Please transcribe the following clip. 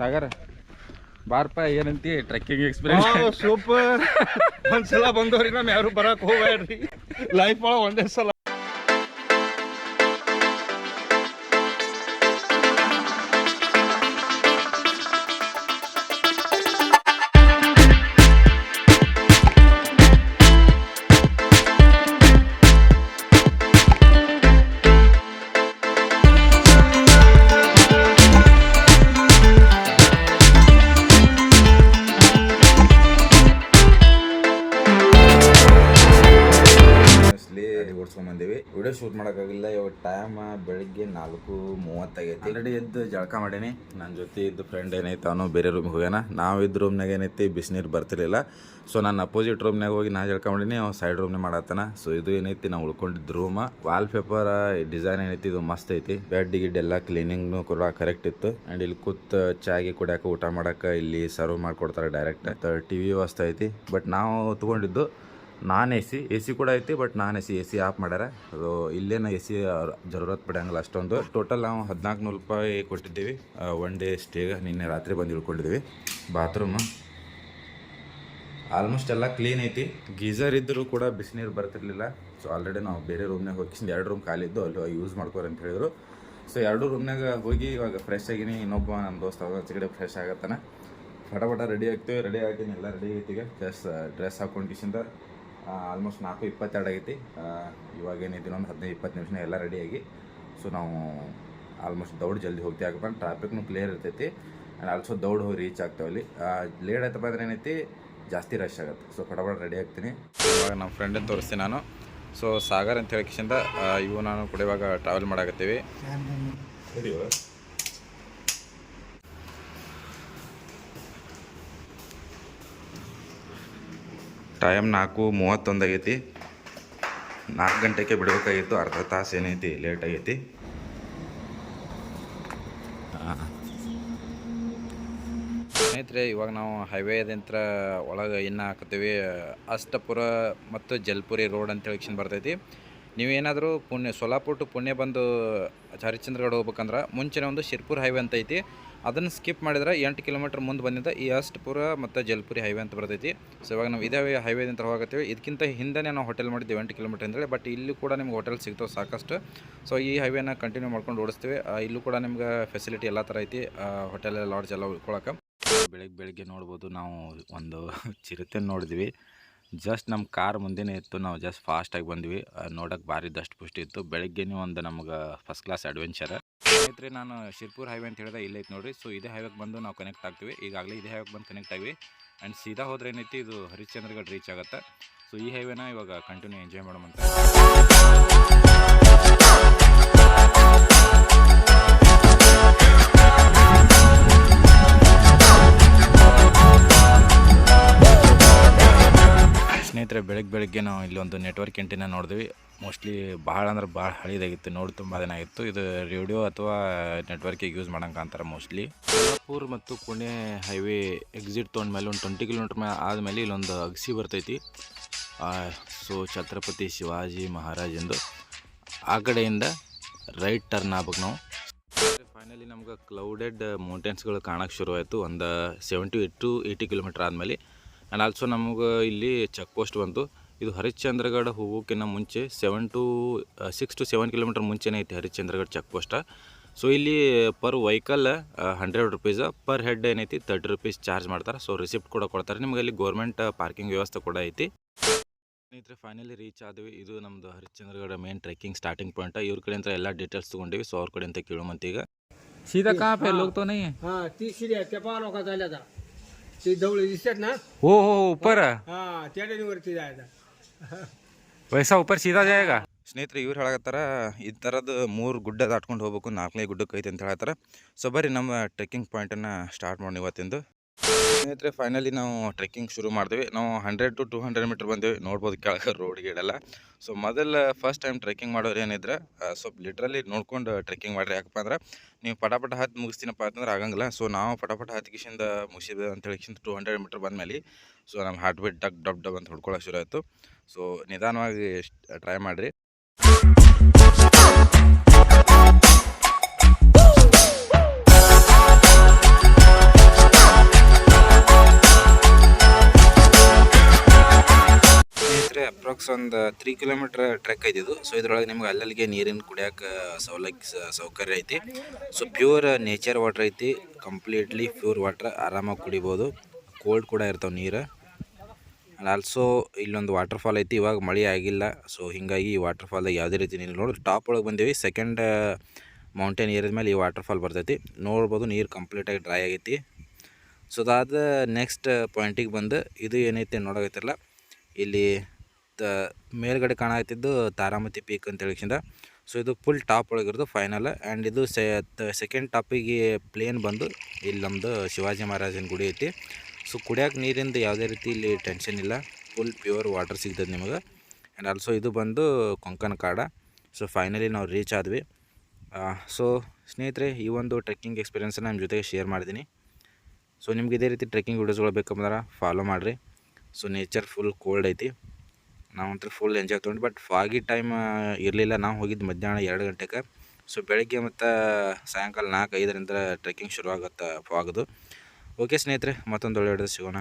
ಸಾಗರ ಬಾರಪ್ಪ ಏನಂತಿ? Trekking experience super ಒಂದ್ಸಲ ಬಂದವ್ರಿ ನಮ್ ಯಾರು ಬರಕ್ ಹೋಗ್ಬೇಡ್ರಿ. ಲೈಫ್ ಒಳಗ ಒಂದೇ ಸಲ ಓಡಿಸ್ಕೊಂಬಂದಿವಿ. ವಿಡಿಯೋ ಶೂಟ್ ಮಾಡೋಕ್ಕಾಗಿಲ್ಲ ಇವಾಗ ಟೈಮ್ ಬೆಳಿಗ್ಗೆ ನಾಲ್ಕು ಮೂವತ್ತಾಗೈತಿ. ಆಲ್ರೆಡಿ ಎದ್ದು ಜಳಕ ಮಾಡೀನಿ. ನನ್ನ ಜೊತೆ ಇದ್ದ ಫ್ರೆಂಡ್ ಏನೈತೆ ಅವನು ಬೇರೆ ರೂಮ್ಗೆ ಹೋಗ್ಯಾನ. ನಾವು ಇದ್ದ ರೂಮ್ನಾಗ ಏನೈತಿ ಬಿಸಿನೀರು ಬರ್ತಿರ್ಲಿಲ್ಲ. ಸೊ ನಾನು ಅಪೋಸಿಟ್ ರೂಮ್ನಾಗ ಹೋಗಿ ನಾ ಜಳಕ ಮಾಡೀನಿ ಅವ್ನು ಸೈಡ್ ರೂಮ್ನೇ ಮಾಡತ್ತಾನ. ಸೊ ಇದು ಏನೈತಿ ನಾವು ಉಳ್ಕೊಂಡಿದ್ದ ರೂಮ ವಾಲ್ ಪೇಪರ್ ಡಿಸೈನ್ ಏನೈತಿ ಇದು ಮಸ್ತ್ ಐತಿ. ಬೆಡ್ ಗಿಡ್ ಎಲ್ಲ ಕ್ಲೀನಿಂಗ್ನು ಕೂಡ ಕರೆಕ್ಟ್ ಇತ್ತು. ಆ್ಯಂಡ್ ಇಲ್ಲಿ ಕೂತ್ ಚಾಗಿ ಕುಡಿಯಾಕ ಊಟ ಮಾಡಕ್ಕೆ ಇಲ್ಲಿ ಸರ್ವ್ ಮಾಡ್ಕೊಡ್ತಾರೆ ಡೈರೆಕ್ಟ್ ಟಿ ವಿ ವ್ಯವಸ್ಥೆ ಐತಿ. ಬಟ್ ನಾವು ತೊಗೊಂಡಿದ್ದು non A C A C ಕೂಡ ಐತಿ, but non A C A C off ಮಾಡ್ಯಾರ. ಅದು ಇಲ್ಲೇನ ಎ ಸಿ ಜರೂರತ್ ಪಡೆಯಂಗಿಲ್ಲ ಅಷ್ಟೊಂದು. ಟೋಟಲ್ ನಾವು ಹದಿನಾಲ್ಕು ನೂರು ರೂಪಾಯಿ ಕೊಟ್ಟಿದ್ದೀವಿ. ಒನ್ ಡೇ ಸ್ಟೇಗೆ ನಿನ್ನೆ ರಾತ್ರಿ ಬಂದು ಇಳ್ಕೊಂಡಿದ್ದೀವಿ ಬಾತ್ರೂಮ್ ಆಲ್ಮೋಸ್ಟ್ ಎಲ್ಲ ಕ್ಲೀನ್ ಐತಿ. ಗೀಝರ್ ಇದ್ದರೂ ಕೂಡ ಬಿಸಿನೀರು ಬರ್ತಿರ್ಲಿಲ್ಲ. ಸೊ ಆಲ್ರೆಡಿ ನಾವು ಬೇರೆ ರೂಮ್ನಾಗ ಹೋಗಿ ಎರಡು ರೂಮ್ ಖಾಲಿ ಇದ್ದು ಅಲ್ಲಿ ಯೂಸ್ ಮಾಡ್ಕೋರಿ ಅಂತ ಹೇಳಿದ್ರು. ಸೊ ಎರಡು ರೂಮ್ನಾಗ ಹೋಗಿ ಇವಾಗ ಫ್ರೆಶ್ ಆಗಿನಿ. ಇನ್ನೊಬ್ಬ ನಮ್ಮ ದೋಸ್ತ ಕಡೆ ಫ್ರೆಶ್ ಆಗತ್ತಾನ. ಫಟಾಫಟ ರೆಡಿ ಆಗ್ತೀವಿ. ರೆಡಿ ಆಗಿ ಎಲ್ಲ ರೆಡಿ ಆಗ್ತೀವಿ ಜಸ್ಟ್ ಡ್ರೆಸ್ ಹಾಕೊಂಡು ಕಿಸಿಂದ ಆಲ್ಮೋಸ್ಟ್ ನಾಲ್ಕು ಇಪ್ಪತ್ತೆರಡು ಆಗೈತಿ. ಆ, ಇವಾಗ ಏನೈತಿ ಇನ್ನೊಂದು ಹದಿನೈದು ಇಪ್ಪತ್ತು ನಿಮಿಷ ಎಲ್ಲ ರೆಡಿಯಾಗಿ ಸೊ ನಾವು ಆಲ್ಮೋಸ್ಟ್ ದೌಡ್ ಜಲ್ದಿ ಹೋಗ್ತೀವಿ. ಯಾಕಪ್ಪ ಟ್ರಾಫಿಕ್ನು ಕ್ಲಿಯರ್ ಇರ್ತೈತಿ. ಆ್ಯಂಡ್ ಆಲ್ಸೋ ದೌಡ್ ಹೋಗಿ ರೀಚ್ ಆಗ್ತಾವಲ್ಲಿ ಲೇಟ್ ಆಯ್ತಪ್ಪ ಅಂದ್ರೆ ಏನೈತಿ? ಜಾಸ್ತಿ ರಶ್ ಆಗುತ್ತೆ. ಸೊ ಫಟಾಫಟ ರೆಡಿ ಆಗ್ತೀನಿ. ಇವಾಗ ನಮ್ಮ ಫ್ರೆಂಡನ್ನು ತೋರಿಸ್ತೀನಿ ನಾನು. ಸೊ ಸಾಗರ್ ಅಂತ ಹೇಳಕಿಸಿಂದ ಇವು ನಾನು ಕೂಡ ಇವಾಗ ಟ್ರಾವೆಲ್ ಮಾಡಾಕತ್ತೀವಿ. ಟೈಮ್ ನಾಲ್ಕು ಮೂವತ್ತೊಂದು ಆಗೈತಿ. ನಾಲ್ಕು ಗಂಟೆಗೆ ಬಿಡಬೇಕಾಗಿತ್ತು, ಅರ್ಧ ತಾಸು ಏನೈತಿ, ಲೇಟ್ ಆಗೈತಿ. ಸ್ನೇಹಿತರೆ, ಇವಾಗ ನಾವು ಹೈವೇದಂತ್ರ ಒಳಗೆ ಇನ್ನು ಹಾಕತ್ತೀವಿ. ಅಷ್ಟಪುರ ಮತ್ತು ಜಲ್ಪುರಿ ರೋಡ್ ಅಂತ ಹೇಳಿ ಬರ್ತೈತಿ. ನೀವೇನಾದರೂ ಪುಣ್ಯ ಸೋಲಾಪುರ ಟು ಪುಣ್ಯ ಬಂದು ಹರಿಶ್ಚಂದ್ರಗಢ ಹೋಗ್ಬೇಕಂದ್ರೆ ಮುಂಚೆನೇ ಒಂದು ಶಿರ್ಪುರ್ ಹೈವೇ ಅಂತ ಐತಿ. ಅದನ್ನು ಸ್ಕಿಪ್ ಮಾಡಿದ್ರೆ ಎಂಟು ಕಿಲೋಮೀಟ್ರ್ ಮುಂದೆ ಬಂದಿದ್ದ ಈ ಅಷ್ಟಪುರ ಮತ್ತು ಜಲ್ಪುರಿ ಹೈವೇ ಅಂತ ಬರ್ತೈತಿ. ಸೊ ಇವಾಗ ನಾವು ಇದೇ ಹೈವೇದಿಂದ ಹೋಗತ್ತೀವಿ. ಇದಕ್ಕಿಂತ ಹಿಂದೆನೇ ನಾವು ಹೋಟೆಲ್ ಮಾಡಿದ್ದೀವಿ ಎಂಟು ಕಿಲೋಮೀಟ್ರ್ ಅಂತೇಳಿ ಬಟ್ ಇಲ್ಲೂ ಕೂಡ ನಿಮ್ಗೆ ಹೋಟೆಲ್ ಸಿಗ್ತಾವೆ ಸಾಕಷ್ಟು. ಸೊ ಈ ಹೈವೇನ ಕಂಟಿನ್ಯೂ ಮಾಡ್ಕೊಂಡು ಓಡಿಸ್ತೀವಿ. ಇಲ್ಲೂ ಕೂಡ ನಿಮ್ಗೆ ಫೆಸಿಲಿಟಿ ಎಲ್ಲ ಥರ ಐತಿ. ಹೋಟೆಲ್ ಲಾಡ್ಜ್ ಎಲ್ಲ ಉಳ್ಕೊಳಕ್ಕೆ ಬೆಳಗ್ಗೆ ಬೆಳಗ್ಗೆ ನೋಡ್ಬೋದು ನಾವು ಒಂದು ಚಿರತೆ ನೋಡಿದ್ವಿ. ಜಸ್ಟ್ ನಮ್ಮ ಕಾರ್ ಮುಂದೆನೇ ಇತ್ತು. ನಾವು ಜಸ್ಟ್ ಫಾಸ್ಟಾಗಿ ಬಂದ್ವಿ. ನೋಡೋಕೆ ಭಾರಿ ದಷ್ಟು ಪುಷ್ಟಿ ಇತ್ತು. ಬೆಳಗ್ಗೆನೇ ಒಂದು ನಮ್ಗೆ ಫಸ್ಟ್ ಕ್ಲಾಸ್ ಅಡ್ವೆಂಚರ್ ಸ್ನೇಹಿತರೆ, ನಾನು ಶಿರ್ಪುರ್ ಹೈವೇ ಅಂತ ಹೇಳಿದೆ ಇಲ್ಲೈತೆ ನೋಡಿರಿ. ಸೊ ಇದೇ ಹೈವೇಗೆ ಬಂದು ನಾವು ಕನೆಕ್ಟ್ ಆಗ್ತೀವಿ. ಈಗಾಗಲೇ ಇದೇ ಹೈವೇಗೆ ಬಂದು ಕನೆಕ್ಟ್ ಆಗಿವಿ ಆ್ಯಂಡ್ ಸೀದಾ ಹೋದ್ರೆ ಏನೈತಿ, ಇದು ಹರಿಶ್ಚಂದ್ರಗಡ್ ರೀಚ್ ಆಗುತ್ತೆ. ಸೊ ಈ ಹೈವೇನ ಇವಾಗ ಕಂಟಿನ್ಯೂ ಎಂಜಾಯ್ ಮಾಡೋಮಂತ ಬೆಳಗ್ಗೆ ಬೆಳಗ್ಗೆ ನಾವು ಇಲ್ಲಿ ಒಂದು ನೆಟ್ವರ್ಕ್ ಎಂಟಿನ ನೋಡಿದ್ವಿ. ಮೋಸ್ಟ್ಲಿ ಭಾಳ ಅಂದ್ರೆ ಭಾಳ ಹಳಿದಾಗಿತ್ತು, ನೋಡಿ ತುಂಬ ದಿನ ಆಗಿತ್ತು. ಇದು ರೇಡಿಯೋ ಅಥವಾ ನೆಟ್ವರ್ಕಿಗೆ ಯೂಸ್ ಮಾಡಂಗೆ ಅಂತಾರೆ ಮೋಸ್ಟ್ಲಿ ಸೋಲಾಪುರ್ ಮತ್ತು ಪುಣೆ ಹೈವೇ ಎಕ್ಸಿಟ್ ತೊಗೊಂಡ್ಮೇಲೆ ಒಂದು ಟ್ವೆಂಟಿ ಕಿಲೋಮೀಟ್ರ್ ಮೇಲೆ ಆದಮೇಲೆ ಇಲ್ಲೊಂದು ಅಗಸಿ ಬರ್ತೈತಿ. ಸೊ ಛತ್ರಪತಿ ಶಿವಾಜಿ ಮಹಾರಾಜಂದು ಆ ಕಡೆಯಿಂದ ರೈಟ್ ಟರ್ನ್ ಆಗ್ಬೇಕು ನಾವು. ಫೈನಲಿ ನಮ್ಗೆ ಕ್ಲೌಡೆಡ್ ಮೌಂಟೇನ್ಸ್ಗಳು ಕಾಣೋಕ್ಕೆ ಶುರು ಆಯಿತು ಒಂದು ಸೆವೆಂಟಿ ಟು ಏಯ್ಟಿ ಕಿಲೋಮೀಟ್ರ್ ಆದಮೇಲೆ ಆ್ಯಂಡ್ ಆಲ್ಸೋ ನಮಗೆ ಇಲ್ಲಿ ಚೆಕ್ ಪೋಸ್ಟ್ ಬಂತು. ಇದು ಹರಿಶ್ಚಂದ್ರಗಡ ಹೋಗೋಕ್ಕಿಂತ ಮುಂಚೆ seven to six to seven kilometre ಮುಂಚೆನೇ ಐತಿ ಹರಿಶ್ಚಂದ್ರಗಢ ಚೆಕ್ ಪೋಸ್ಟ ಸೊ ಇಲ್ಲಿ per vehicle hundred rupees per head ಏನೈತಿ ತರ್ಟಿ ರುಪೀಸ್ ಚಾರ್ಜ್ ಮಾಡ್ತಾರೆ. ಸೊ ರಿಸಿಪ್ಟ್ ಕೂಡ ಕೊಡ್ತಾರೆ. ನಿಮಗೆ ಅಲ್ಲಿ ಗೌರ್ಮೆಂಟ್ ಪಾರ್ಕಿಂಗ್ ವ್ಯವಸ್ಥೆ ಕೂಡ ಐತಿ. ಸ್ನೇಹಿತರೆ ಫೈನಲಿ ರೀಚ್ ಆದ್ವಿ. ಇದು ನಮ್ಮದು Harishchandragad main trekking starting point ಇವ್ರ ಕಡೆ ಅಂತ ಎಲ್ಲ ಡೀಟೇಲ್ಸ್ ತೊಗೊಂಡಿವಿ. ಸೊ ಅವ್ರ ಕಡೆ ಕೇಳುವಂತ ಈಗ. ಸೀದಾ ಕಾಪೆ ಲೋಕ್ ತೋ ಹಾ ತೀಸಿರಿ ಚಪಾಲೋಕ ದಲದ ती ढवळी दिसतात ना हो हो ऊपर हा त्या डेनीवरती जायचं वैसा ऊपर सीधा जाएगा ಸ್ನೇಹಿತರೆ ಇವ್ರು ಹೇಳಕತ್ತಾರ ಈ ಥರದ್ದು ಮೂರು ಗುಡ್ಡ ದಾಟ್ಕೊಂಡು ಹೋಗ್ಬೇಕು ನಾಲ್ಕನೇ ಗುಡ್ಡಕ್ಕೆ ಐತೆ ಅಂತ ಹೇಳತ್ತಾರ ಸೊ ಬರ್ರಿ ನಮ್ಮ ಟ್ರೆಕ್ಕಿಂಗ್ ಪಾಯಿಂಟನ್ನು ಸ್ಟಾರ್ಟ್ ಮಾಡಿ ಇವತ್ತಿಂದು ಸ್ನೇಹಿತರೆ ಫೈನಲಿ ನಾವು ಟ್ರೆಕ್ಕಿಂಗ್ ಶುರು ಮಾಡಿದ್ವಿ. ನಾವು hundred to two hundred metre ಬಂದ್ವಿ. ನೋಡ್ಬೋದು ಕೆಳಗೆ ರೋಡ್ ಗೀಡೆಲ್ಲ. ಸೊ ಮೊದಲ ಫಸ್ಟ್ ಟೈಮ್ ಟ್ರೆಕ್ಕಿಂಗ್ ಮಾಡೋರು ಏನಿದ್ರೆ ಸ್ವಲ್ಪ ಲಿಟ್ರಲಿ ನೋಡ್ಕೊಂಡು ಟ್ರೆಕ್ಕಿಂಗ್ ಮಾಡಿರಿ. ಯಾಕಪ್ಪ ಅಂದ್ರೆ, ನೀವು ಪಟಾಪಟ ಹತ್ತು ಮುಗಿಸ್ತೀನಪ್ಪ ಅಂತಂದ್ರೆ ಆಗಂಗಿಲ್ಲ. ಸೊ ನಾವು ಪಟಾಪಟ ಹತ್ತು ಕಿಶಿಂದ ಮುಗಿಸಿದ್ವಿ ಅಂತ ಹೇಳಿ ಟೂ ಹಂಡ್ರೆಡ್ ಮೀಟ್ರ್ ಬಂದಮೇಲೆ ಸೊ ನಮ್ಮ ಹಾರ್ಟ್ ಬೀಟ್ ಡಗ್, ಡಬ್ ಡಬ್ ಅಂತ ಹೊಡ್ಕೊಳ್ಳೋಕೆ ಶುರು ಆಯಿತು. ಸೊ ನಿಧಾನವಾಗಿ ಟ್ರೈ ಮಾಡಿರಿ. ಅಪ್ರಾಕ್ಸ್ ಒಂದು ತ್ರೀ ಕಿಲೋಮೀಟ್ರ್ ಟ್ರೆಕ್ ಐತಿ ಇದು. ಸೊ ಇದ್ರೊಳಗೆ ನಿಮ್ಗೆ ಅಲ್ಲಲ್ಲಿಗೆ ನೀರಿನ ಕುಡಿಯೋಕೆ ಸೌಲಭ್ಯ ಸೌಕರ್ಯ ಐತಿ. ಸೊ ಪ್ಯೂರ್ ನೇಚರ್ ವಾಟ್ರ್ ಐತಿ. ಕಂಪ್ಲೀಟ್ಲಿ ಪ್ಯೂರ್ ವಾಟ್ರ್ ಆರಾಮಾಗಿ ಕುಡಿಬೋದು. ಕೋಲ್ಡ್ ಕೂಡ ಇರ್ತಾವೆ ನೀರು. ಆಲ್ಸೋ ಇಲ್ಲೊಂದು ವಾಟರ್ ಫಾಲ್ ಐತಿ. ಇವಾಗ ಮಳೆ ಆಗಿಲ್ಲ. ಸೊ ಹೀಗಾಗಿ ಈ ವಾಟರ್ ಫಾಲ್ದಾಗ ಯಾವುದೇ ರೀತಿ ನೀರು ನೋಡಿ ಟಾಪ್ ಒಳಗೆ ಬಂದೀವಿ. ಸೆಕೆಂಡ್ ಮೌಂಟೇನ್ ಏರಿದ ಮೇಲೆ ಈ ವಾಟರ್ ಫಾಲ್ ಬರ್ತೈತಿ. ನೋಡ್ಬೋದು ನೀರು ಕಂಪ್ಲೀಟಾಗಿ ಡ್ರೈ ಆಗೈತಿ. ಸೊ ಅದಾದ ನೆಕ್ಸ್ಟ್ ಪಾಯಿಂಟಿಗೆ ಬಂದು ಇದು ಏನೈತೆ ನೋಡೋಕೈತಿರಲ್ಲ ಇಲ್ಲಿ ಮೇಲ್ಗಡೆ ಕಾಣತ್ತಿದ್ದು ತಾರಾಮತಿ ಪೀಕ್ ಅಂತ ಹೇಳಿಕಿಂದ ಸೊ ಇದು ಫುಲ್ ಟಾಪ್ ಒಳಗಿರೋದು ಫೈನಲ್ ಆ್ಯಂಡ್ ಇದು ಸೆಕೆಂಡ್ ಟಾಪಿಗೆ ಪ್ಲೇನ್ ಬಂದು ಇಲ್ಲಿ ನಮ್ಮದು ಶಿವಾಜಿ ಮಹಾರಾಜನ ಗುಡಿ ಐತಿ. ಸೊ ಕುಡಿಯೋಕೆ ನೀರಿಂದ ಯಾವುದೇ ರೀತಿ ಇಲ್ಲಿ ಟೆನ್ಷನ್ ಇಲ್ಲ. ಫುಲ್ ಪ್ಯೂರ್ ವಾಟರ್ ಸಿಗ್ತದೆ ನಿಮಗೆ. ಆ್ಯಂಡ್ ಆಲ್ಸೋ ಇದು ಬಂದು ಕೊಂಕಣ ಕಾಡ. ಸೊ ಫೈನಲಿ ನಾವು ರೀಚ್ ಆದ್ವಿ. ಸೊ ಸ್ನೇಹಿತರೆ, ಈ ಒಂದು ಟ್ರೆಕ್ಕಿಂಗ್ ಎಕ್ಸ್ಪೀರಿಯೆನ್ಸನ್ನ ನಿಮ್ಮ ಜೊತೆಗೆ ಶೇರ್ ಮಾಡಿದ್ದೀನಿ ಸೊ ನಿಮ್ಗೆ ಇದೇ ರೀತಿ ಟ್ರೆಕ್ಕಿಂಗ್ ವೀಡಿಯೋಸ್ಗಳು ಬೇಕಂದ್ರೆ ಫಾಲೋ ಮಾಡಿರಿ. ಸೊ ನೇಚರ್ ಫುಲ್ ಕೋಲ್ಡ್ ಐತಿ. ನಾವಂತೂ ಫುಲ್ ಎಂಜಾಯ್ ತೊಗೊಂಡು ಬಟ್ ಫಾಗಿ ಟೈಮ್ ಇರಲಿಲ್ಲ. ನಾವು ಹೋಗಿದ್ದು ಮಧ್ಯಾಹ್ನ ಎರಡು ಗಂಟೆಗೆ ಸೊ ಬೆಳಗ್ಗೆ ಮತ್ತು ಸಾಯಂಕಾಲ ನಾಲ್ಕು ಐದರಿಂದ ಟ್ರೆಕ್ಕಿಂಗ್ ಶುರು ಆಗುತ್ತೆ ಫಾಗದು ಓಕೆ ಸ್ನೇಹಿತರೆ, ಮತ್ತೊಂದು ಒಳ್ಳೆ ಹಿಡಿದು ಸಿಗೋಣ.